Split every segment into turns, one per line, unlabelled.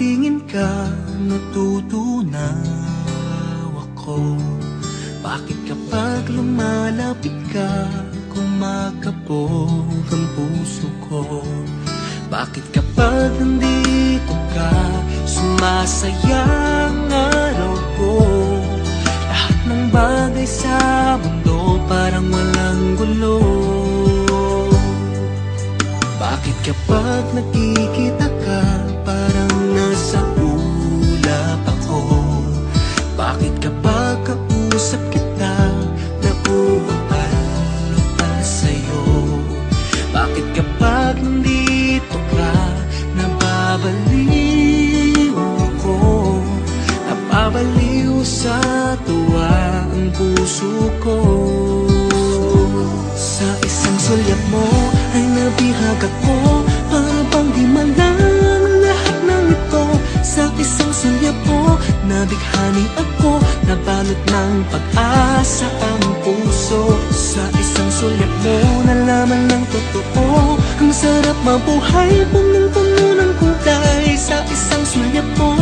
tingin ka natutunaw ako. Bakit kapag lumalapit ka Kumakabog ang puso ko? Bakit kapag nandito ka Sumasaya ang araw ko? Lahat ng bagay sa mundo Parang walang gulo. Bakit kapag nakikita sulyap mo ay nabihag ako Para bang di malang lahat ng ito. Sa isang sulyap mo nabighani ako Nabalot ng pag-asa ang puso. Sa isang sulyap mo nalaman ng totoo Ang sarap mabuhay punong-puno ng kulay. Sa isang sulyap mo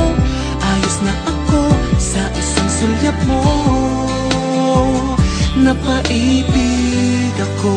ayos na ako. Sa isang sulyap mo napaibig ako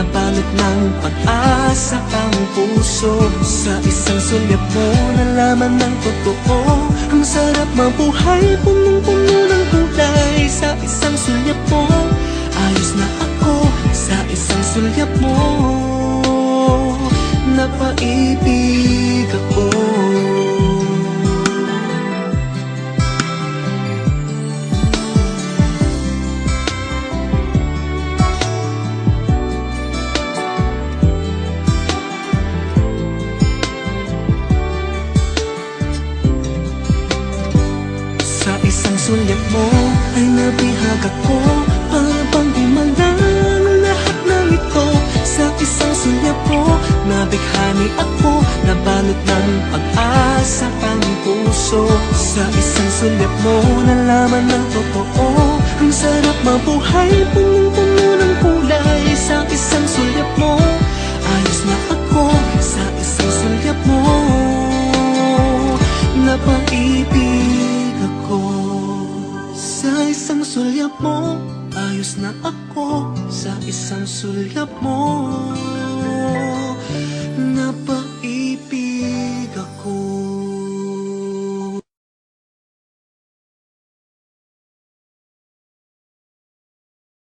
Nabalot ng pag-asa ang puso. Sa isang sulyap mo Nalaman ng totoo. Ang sarap mabuhay Punong-puno ng kulay Sa isang sulyap mo Ayos na ako. Sa isang sulyap mo Napaibig nabihag ako Para bang di malang lahat ng ito Sa isang sulyap nabighani ako Nabalot ng pag-asa ang puso. Sa isang sulyap mo nalaman ng totoo Ang sarap mabuhay punong-puno sulyap mo Ayos na ako Sa isang sulyap mo. Napaibig